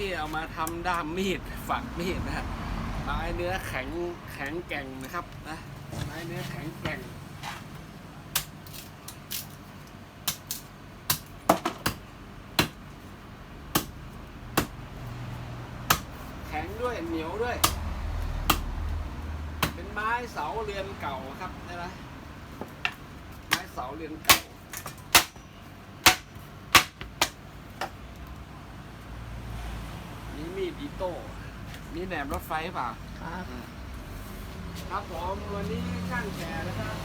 ที่เอามาทำด้ามมีดฝักมีดนะฮะไม้เนื้อแข็งแข็งแกร่งนะครับนะไม้เนื้อแข็งแกร่งแข็งด้วยเหนียวด้วย เป็นไม้เสาเรือนเก่าครับใช่ไหมไม้เสาเรือนเก่า นี่มีดอิโต้นี่แหนมรถไฟเปล่าครับ ครับผมวันนี้ช่างแก่นะครับ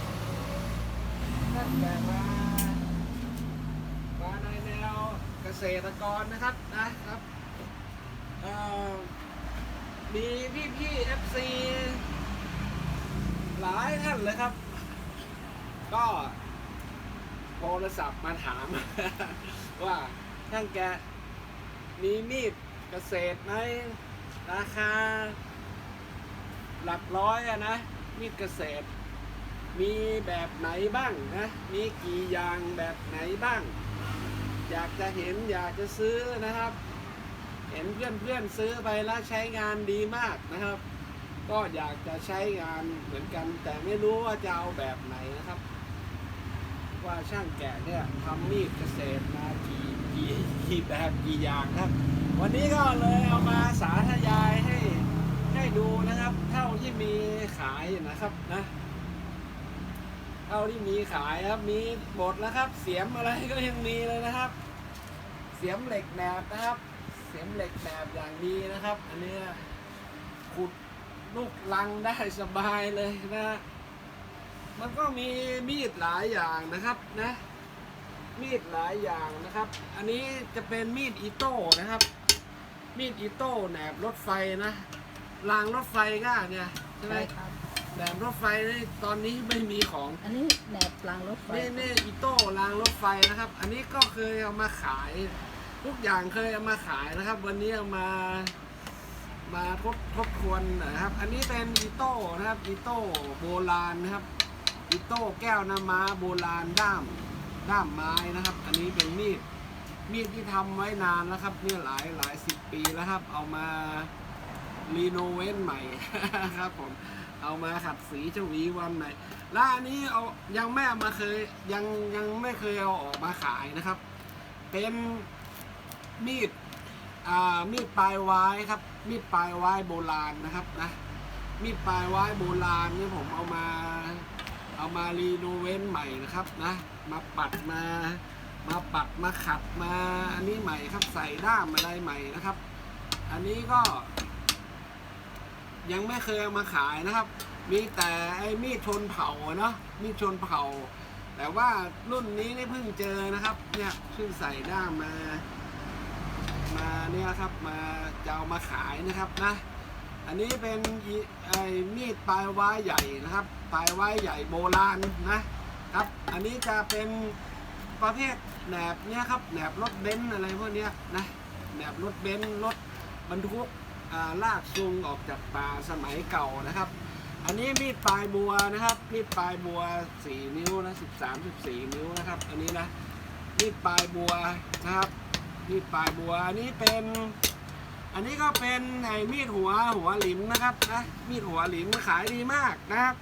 ช่างแก่มามาในแนวเกษตรกรนะครับนะครับเอ่อมีพี่พี่เอฟซีหลายท่านเลยครับ ก็โทรศัพท์มาถาม ว่าช่างแกมีมีดเกษตรไหมราคา หลักร้อยอะนะ มีดเกษตร มีแบบไหนบ้างนะ มีกี่อย่างแบบไหนบ้าง อยากจะเห็นอยากจะซื้อนะครับ เห็นเพื่อนเพื่อนซื้อไปแล้วใช้งานดีมากนะครับ ก็อยากจะใช้งานเหมือนกัน แต่ไม่รู้ว่าจะเอาแบบไหนนะครับ ว่าช่างแกะเนี่ยทำมีดเกษตรมากี่กี่กี่แบบกี่อย่างครับ วันนี้ก็เลยเอามาสาธยายให้ให้ดูนะครับ เท่าที่มีขายนะครับนะ เท่าที่มีขายครับมีหมดแล้วครับ เสียมอะไรก็ยังมีเลยนะครับ เสียมเหล็กแหนบนะครับ เสียมเหล็กแหนบอย่างดีนะครับ อันนี้ขุดลูกลังได้สบายเลยนะ มันก็มีมีดหลายอย่างนะครับนะ มีดหลายอย่างนะครับ อันนี้จะเป็นมีดอิโต้นะครับ มีดอิโต้แหนบรถไฟนะรางรถไฟก็เนี่ยใช่ไหมใช่ครับแหนบรถไฟนี่ตอนนี้ไม่มีของอันนี้แหนบรางรถไฟนี่นี่อิโต้รางรถไฟนะครับ อันนี้ก็เคยเอามาขาย ทุกอย่างเคยเอามาขายนะครับ วันนี้เอามามาทบทบทวนนะครับ อันนี้เป็นอิโต้นะครับอิโต้โบราณนะครับอิโต้แก้วน้ำม้าโบราณด้ามด้ามไม้นะครับ อันนี้เป็นมีด มีดที่ทำไว้นานแล้วครับเนี่ยหลายหลายสิบปีแล้วครับ เอามารีโนเวทใหม่ครับผมเอามาขัดสีเจ้าหวีวันใหม่แล้วอันนี้เอายังไม่เอามาเคยยังยังไม่เคยเอาออกมาขายนะครับ เป็นมีดอ่ามีดปลายไว้ครับ มีดปลายไว้โบราณนะครับนะมีดปลายไว้โบราณนี่ผมเอามา เอามารีโนเวทใหม่นะครับนะ มาปัดมา มาปัดมาขัดมาอันนี้ใหม่ครับใส่ด้ามอะไรใหม่นะครับ อันนี้ก็ ยังไม่เคยเอามาขายนะครับ มีแต่ไอ้มีดชนเผาเนาะมีดชนเผา แต่ว่ารุ่นนี้นี่เพิ่งเจอนะครับ เนี่ยเพิ่งใส่ด้ามมา มาเนี่ยครับมาจะเอามาขายนะครับนะอันนี้เป็นไอ้มีดปลายว้ใหญ่นะครับ ปลายว้ใหญ่โบราณนะครับ อันนี้จะเป็น ประเภทแหนบเนี่ยครับแหนบรถเบนซ์อะไรพวกเนี้ยนะแหนบรถเบนซ์รถบรรทุกลากซุงออกจากป่าสมัยเก่านะครับ อันนี้มีดปลายบัวนะครับมีดปลายบัว 4 นิ้วนะ13 14 นิ้วนะครับ อันนี้นะมีดปลายบัวนะครับมีดปลายบัวอันนี้เป็น อันนี้ก็เป็นไอ้มีดหัวหัวหลิมนะครับนะมีดหัวหลิมขายดีมากนะครับ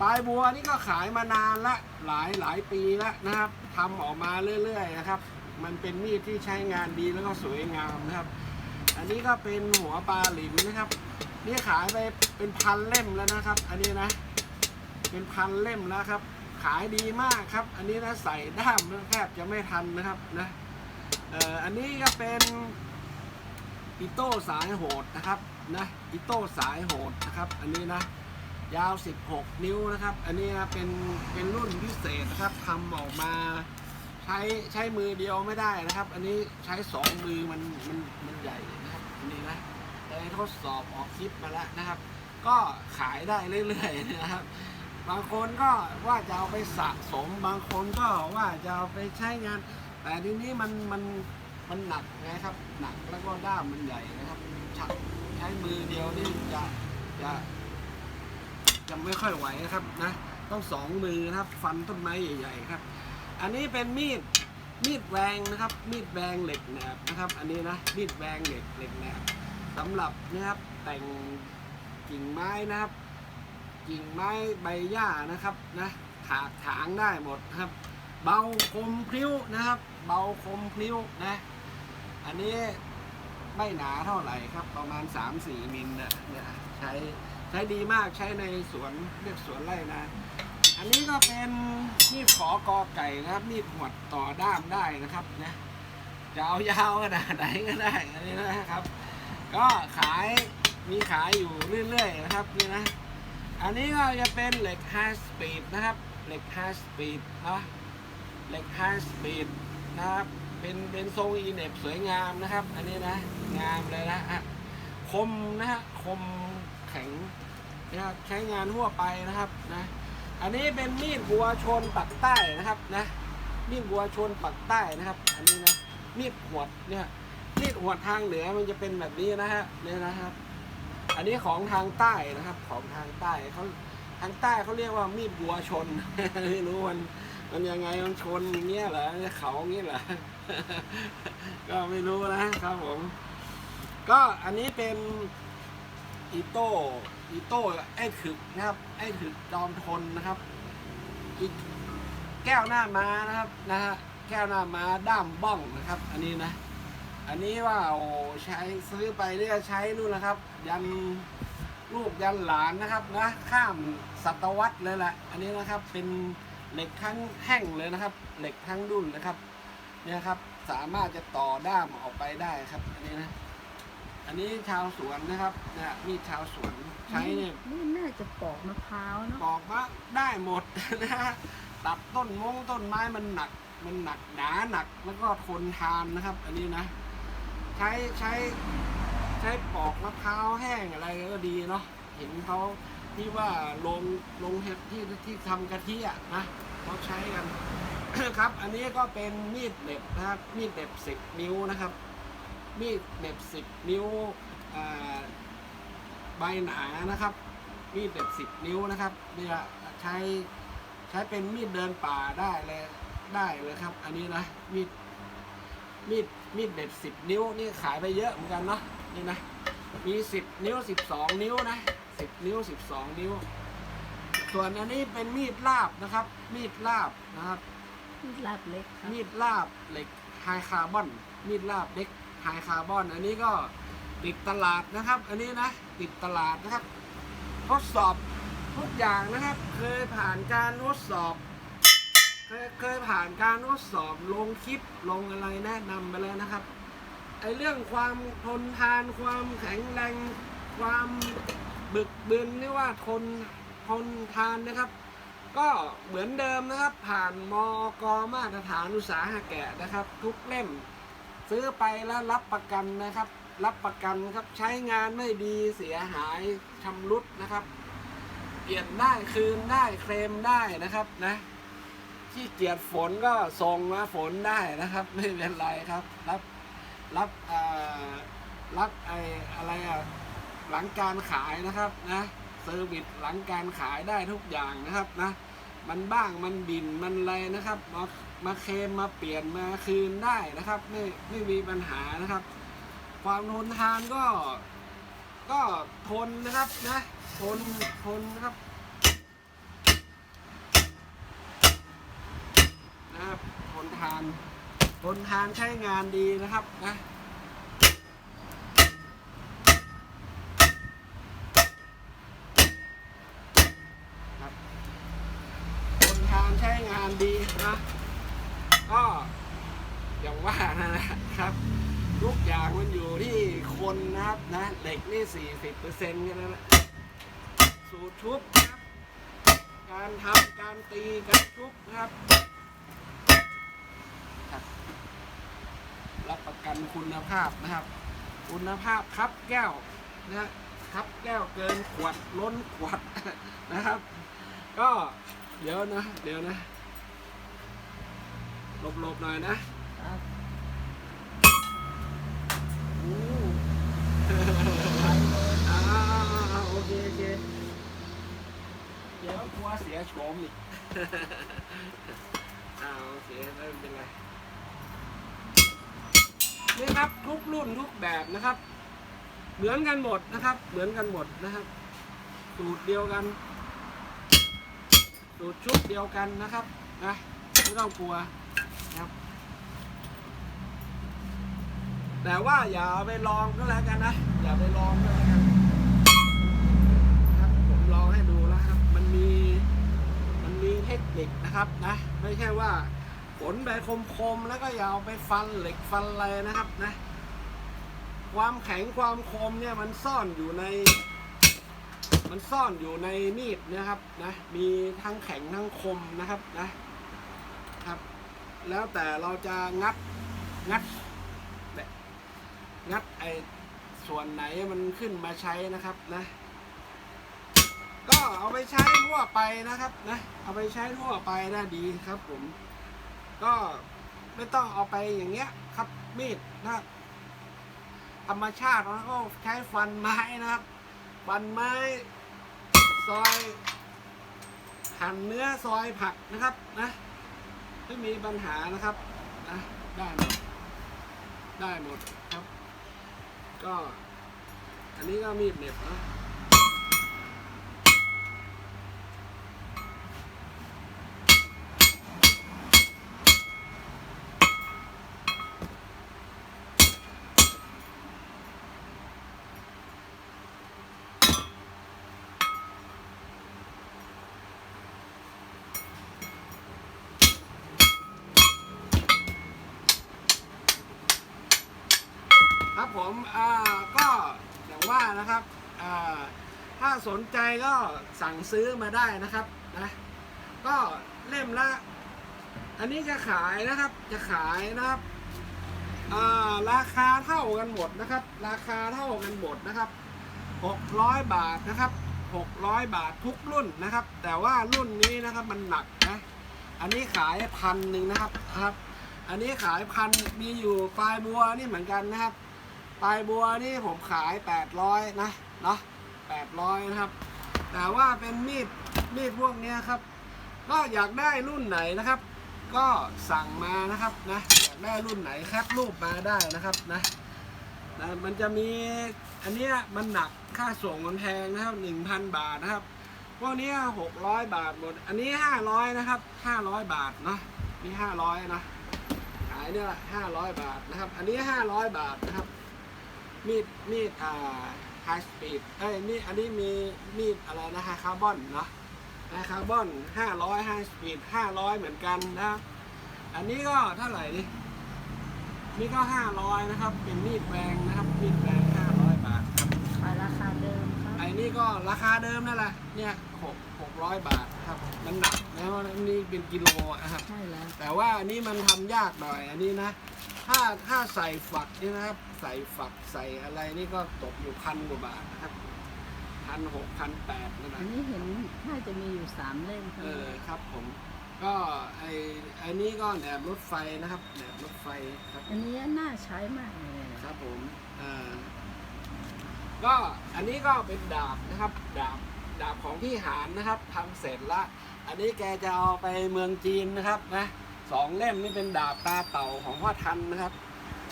ปลายบัวนี่ก็ขายมานานละหลายหลายปีแล้วนะครับ ทำออกมาเรื่อยๆนะครับ มันเป็นมีดที่ใช้งานดีแล้วก็สวยงามนะครับ อันนี้ก็เป็นหัวปลาหลิมนะครับ นี่ขายไปเป็นพันเล่มแล้วนะครับ อันนี้นะ เป็นพันเล่มแล้วครับ ขายดีมากครับ อันนี้นะใส่ด้ามแทบจะไม่ทันนะครับนะเอ่ออันนี้ก็เป็นอิโต้สายโหดนะครับนะอิโต้สายโหดนะครับ อันนี้นะ ยาว 16 นิ้วนะครับ อันนี้นะเป็นเป็นรุ่นพิเศษนะครับทำออกมาใช้ใช้มือเดียวไม่ได้นะครับ อันนี้ใช้สองมือมันมันมันใหญ่นะครับอันนี้นะได้ทดสอบออกคลิปมาแล้วนะครับ ก็ขายได้เรื่อยๆนะครับ บางคนก็ว่าจะเอาไปสะสม บางคนก็ว่าจะเอาไปใช้งาน แต่ทีนี้มันมันมันหนักนะครับ หนักแล้วก็ด้ามมันใหญ่นะครับชักใช้มือเดียวนี่จะจะ จะไม่ค่อยไหวนะครับนะต้องสองมือนะครับ ฟันต้นไม้ใหญ่ๆครับ อันนี้เป็นมีดมีดแวงนะครับ มีดแวงเหล็กแหนบนะครับ อันนี้นะมีดแวงเหล็กเหล็กแหนบสำหรับนะครับแต่งกิ่งไม้นะครับ กิ่งไม้ใบหญ้านะครับนะถากถางได้หมดนะครับ เบาคมพลิ้วนะครับ เบาคมพลิ้วนะ อันนี้ไม่หนาเท่าไหร่ครับ ประมาณ 3-4มิลนะเนี่ยใช้ ใช้ดีมากใช้ในสวนเรียกสวนไร่นะ อันนี้ก็เป็นมีดขอกอไก่นะครับมีดหวดต่อด้ามได้นะครับนะจะเอายาวขนาดไหนก็ได้อันนี้นะครับ ก็ขายมีขายอยู่เรื่อยๆนะครับนี่นะอันนี้ก็จะเป็นเหล็ก high speed นะครับ เหล็ก high speed เนาะเหล็ก high speed นะครับ เป็นเป็นทรงอีเน็บสวยงามนะครับ อันนี้นะ งามเลยนะฮะคมนะฮะคม แข็งนะครับใช้งานทั่วไปนะครับนะอันนี้เป็นมีดวัวชนปักใต้นะครับนะมีดวัวชนปักใต้นะครับ อันนี้นะมีดหวดเนี่ยมีดหวดทางเหนือมันจะเป็นแบบนี้นะฮะเนี่ยนะครับ อันนี้ของทางใต้นะครับของทางใต้เขาทางใต้เขาเรียกว่ามีดบัวชนไม่รู้มันมันยังไงมันชนอย่างเงี้ยเหรอเขาอย่างเงี้ยเหรอก็ไม่รู้นะครับผม ก็อันนี้เป็น อีโต้อีโต้ไอ้ถึกนะครับ ไอ้ถึกจอมทนนะครับอีแก้วหน้าม้านะครับนะฮะแก้วหน้าม้าด้ามบ้องนะครับ อันนี้นะ อันนี้ว่าโอ้ใช้ซื้อไปเรื่อยใช้นู่นนะครับ ยันลูกยันหลานนะครับนะข้ามศตวรรษเลยแหละอันนี้นะครับเป็นเหล็กทั้งแห้งเลยนะครับ เหล็กทั้งดุนนะครับเนี่ยครับสามารถจะต่อด้ามออกไปได้ครับ อันนี้นะ อันนี้ชาวสวนนะครับนะมีดชาวสวนใช้เนี่ยนี่น่าจะปอกมะพร้าวเนาะบอกว่าได้หมดนะฮะตัดต้นมงต้นไม้มันหนัก มันหนักหนาหนักแล้วก็ทนทานนะครับ อันนี้นะ ใช้ใช้ใช้ปอกมะพร้าวแห้งอะไรก็ดีเนาะเห็นเขาที่ว่าลงลงเห็ดที่ที่ทำกะทิอะนะเขาใช้กันครับ อันนี้ก็เป็นมีดเหน็บนะครับมีดเหน็บสิบนิ้วนะครับ มีดเหน็บสิบนิ้วอ่าใบหนานะครับ มีดเด็ดสิบนิ้วนะครับเนี่ยใช้ใช้เป็นมีดเดินป่าได้เลยได้เลยครับ อันนี้นะมีดมีดมีดเด็ดสิบนิ้วนี่ขายไปเยอะเหมือนกันเนาะนี่นะมีสิบนิ้วสิบสองนิ้วนะสิบนิ้วสิบสองนิ้ว ส่วนอันนี้เป็นมีดลาบนะครับ มีดลาบนะครับ มีดลาบเล็กครับมีดลาบเหล็กไฮคาร์บอนมีดลาบเล็ก ไฮคาร์บอน อันนี้ก็ติดตลาดนะครับ อันนี้นะติดตลาดนะครับ ทดสอบทุกอย่างนะครับ เคยผ่านการทดสอบ เคยเคยผ่านการทดสอบลงคลิปลงอะไรแนะนำไปแล้วนะครับไอเรื่องความทนทานความแข็งแรง ความบึกบึนนี่ว่าทนทนทานนะครับ ก็เหมือนเดิมนะครับ ผ่านมกมาตรฐานอุตสาหะแกะนะครับ ทุกเล่ม ซื้อไปแล้วรับประกันนะครับ รับประกันครับใช้งานไม่ดีเสียหายชำรุดนะครับ เปลี่ยนได้คืนได้เคลมได้นะครับนะที่เกียจฝนก็ส่งมาฝนได้นะครับ ไม่เป็นไรครับ รับรับอ่อรับไออะไรอะหลังการขายนะครับนะเซอร์วิสหลังการขายได้ทุกอย่างนะครับนะมันบ้างมันบินมันอะไรนะครับ มาเคลมมาเปลี่ยนมาคืนได้นะครับ ไม่ไม่มีปัญหานะครับ ความทนทานก็ ก็ทนนะครับนะทนทนนะครับนะครับทนทานทนทานใช้งานดีนะครับนะครับทนทานใช้งานดีนะก็อย่างว่านะ ครับ ทุกอย่างมันอยู่ที่คนนะครับนะเหล็กนี่สี่สิบเปอร์เซ็นต์แค่นั้นแหละสูตรชุบครับการทำการตีการชุบครับ รับประกันคุณภาพนะครับ คุณภาพครับแก้วนะครับแก้วเกินขวดล้นขวดนะครับ ก็เดี๋ยวนะ เดี๋ยวนะหลบๆหน่อยนะครับ อ้อ่าโอเคโอเคเดี๋ยวกลัวเสียโฉมอีกอ่าโอเคไม่เป็นไรนี่ครับทุกรุ่นทุกแบบนะครับ เหมือนกันหมดนะครับ เหมือนกันหมดนะครับ สูตรเดียวกัน สูตรชุดเดียวกันนะครับนะไม่ต้องกลัวนะครับ แต่ว่าอย่าไปลองก็แล้วกันนะ อย่าไปลองก็แล้วกันนะครับผมลองให้ดูแล้วครับ มันมีมันมีเทคนิคนะครับนะ ไม่ใช่ว่าฝนไปคมๆแล้วก็อย่าเอาไปฟันเหล็กฟันอะไรนะครับนะ ความแข็งความคมเนี่ยมันซ่อนอยู่ใน มันซ่อนอยู่ในมีดนะครับนะมีทั้งแข็งทั้งคมนะครับนะครับ แล้วแต่เราจะงัดงัด งัดไอส่วนไหนมันขึ้นมาใช้นะครับนะ ก็เอาไปใช้ทั่วไปนะครับนะ เอาไปใช้ทั่วไปนะดีครับ ผม ก็ไม่ต้องเอาไปอย่างเงี้ย ครับมีดนะธรรมชาติแล้วก็ใช้ฟันไม้นะครับฟันไม้ซอยหั่นเนื้อซอยผักนะครับนะไม่มีปัญหานะครับนะได้หมดได้หมดครับ ก็ อันนี้ก็มีดเหน็บนะ ครับผมอ่าก็อย่างว่านะครับอ่าถ้าสนใจก็สั่งซื้อมาได้นะครับนะก็เล่มละ อันนี้จะขายนะครับจะขายนะครับอ่าราคาเท่ากันหมดนะครับ ราคาเท่ากันหมดนะครับ 600 บาทนะครับ 600 บาททุกรุ่นนะครับ แต่ว่ารุ่นนี้นะครับมันหนักนะอันนี้ขายพันหนึ่งนะครับครับ อันนี้ขายพันมีอยู่ปลายบัวนี่เหมือนกันนะครับ ลายบัวนี่ผมขาย 800 นะเนาะ800 นะครับ แต่ว่าเป็นมีดมีดพวกนี้ครับ ก็อยากได้รุ่นไหนนะครับ ก็สั่งมานะครับนะอยากได้รุ่นไหนแคปรูปมาได้นะครับนะนะมันจะมีอันนี้มันหนักค่าส่งมันแพงนะครับ 1,000 บาทนะครับพวกนี้600 บาทหมด อันนี้ 500 นะครับ 500 บาทเนาะนี่500 นะขายเนี่ยห้าร้อยบาทนะครับ อันนี้ 500 บาทนะครับ มีดมีดอ่าไฮสปีดเอ้ยนี่อันนี้มีมีดอะไรนะไฮคาร์บอนเนาะไฮคาร์บอน500ไฮสปีด500 เหมือนกันนะครับอันนี้ก็เท่าไหร่ดินี่ก็ 500 นะครับ เป็นมีดแวงนะครับ มีดแวง500 บาทครับขายราคาเดิมครับไอ้นี่ก็ราคาเดิมนั่นแหละเนี่ยหกหกร้อยบาท ครับ มันหนักนะว่าอันนี้เป็นกิโลนะครับ ใช่แล้ว แต่ว่าอันนี้มันทำยากหน่อย อันนี้นะ ถ้าถ้าใส่ฝักนี่นะครับ ใส่ฝักใส่อะไรนี่ก็ตกอยู่พันกว่าบาทนะครับพันหกพันแปดนั่นแหอัละนนี้เห็นน่าจะมีอยู่สามเล่มครัเอบอครับผม ก็ไอไอนี้ก็แหนบรถไฟนะครับแหนบรถไฟครับอันนี้น่าใช้มากเลยนะ ครับผมอ่าก็อันนี้ก็เป็นดาบนะครับ ดาบ ดาบของพี่หานนะครับทำเสร็จละ อันนี้แกจะเอาไปเมืองจีนนะครับนะสองเล่มนี่เป็นดาบตาเต่าของพ่อทันนะครับ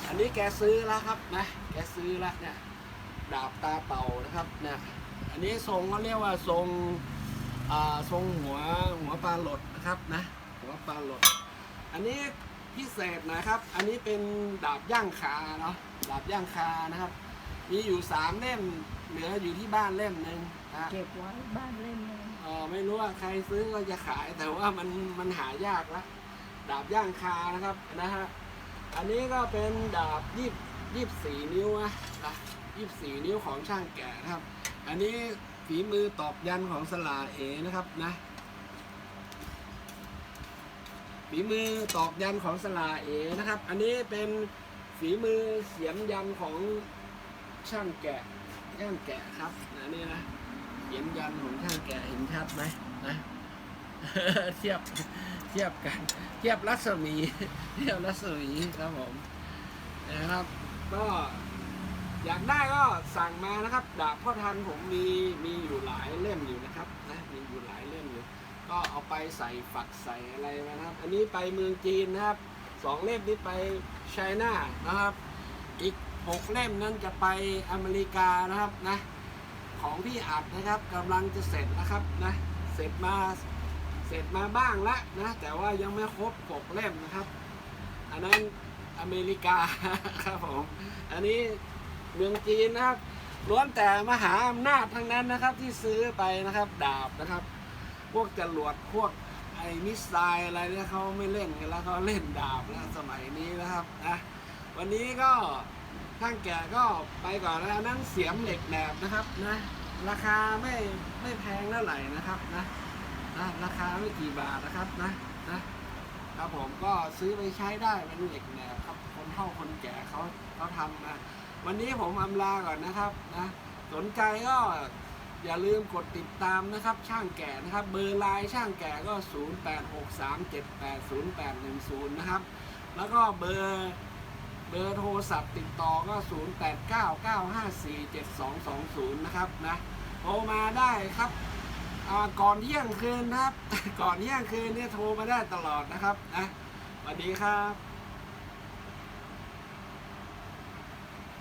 อันนี้แกซื้อแล้วครับนะ แกซื้อแล้วเนี่ยดาบตาเต่านะครับเนี่ยอันนี้ทรงเขาเรียกว่าทรงอ่าทรงหัวหัวปลาหลดนะครับนะหัวปลาหลด อันนี้พิเศษนะครับ อันนี้เป็นดาบย่างคาเนาะดาบย่างคานะครับ มีอยู่สามเล่ม เหลืออยู่ที่บ้านเล่มหนึ่งนะเก็บไว้บ้านเล่มเลยเออไม่รู้ว่าใครซื้อก็จะขายแต่ว่ามันมันหายากละดาบย่างคานะครับนะฮะอันนี้ก็เป็นดาบยี่ยี่สี่นิ้วนะยี่สี่นิ้วของช่างแก่นะครับ อันนี้ฝีมือตอบยันของสลาเอนะครับนะฝีมือตอกยันของสลาเอนะครับ อันนี้เป็นฝีมือเสียมยันของช่างแกะ ช่างแกะครับนะนี่นะเขียนยันของช่างแกะเห็นชัดไหมนะเทียบเทียบกัน เทียบรัศมีเทียบรัศมีครับผมนะครับ ก็อยากได้ก็สั่งมานะครับดาบพ่อทันผมมีมีอยู่หลายเล่มอยู่นะครับนะมีอยู่หลายเล่มอยู่ ก็เอาไปใส่ฝักใส่อะไรมานะครับ อันนี้ไปเมืองจีนนะครับสองเล่มนี้ไปไชน่านะครับ อีกเล่มนั้นจะไปอเมริกานะครับนะของพี่อัดนะครับกำลังจะเสร็จนะครับนะเสร็จมาเสร็จมาบ้างละนะ แต่ว่ายังไม่ครบหกเล่มนะครับ อันนั้นอเมริกาครับผมอันนี้เมืองจีนนะครับล้วนแต่มหาอำนาจทั้งนั้นนะครับที่ซื้อไปนะครับดาบนะครับ พวกจรวดพวกไอ้มิสไซล์อะไรเนี่ยเขาไม่เล่นกันแล้วเขาเล่นดาบแล้วสมัยนี้นะครับนะวันนี้ก็ ข้างแก่ก็ไปก่อนแล้วนนั่งเสียมเหล็กแหนบนะครับนะราคาไม่ไม่แพงเท่าไหร่นะครับนะนะราคาไม่กี่บาทนะครับนะนะครับผมก็ซื้อไปใช้ได้เป็นเหล็กแหนบครับคนเฒ่าคนแก่เขาเขาทำนะวันนี้ผมอำลาก่อนนะครับนะสนใจก็อย่าลืมกดติดตามนะครับ ช่างแก่นะครับ เบอร์ไลน์ช่างแก่ก็ 0863780810 นะครับ แล้วก็เบอร์ เบอร์โทรศัพท์ติดต่อก็ 0899547220 นะครับนะโทรมาได้ครับก่อนเที่ยงคืนนะครับ ก่อนเที่ยงคืนเนี่ยโทรมาได้ตลอดนะครับนะสวัสดีครับ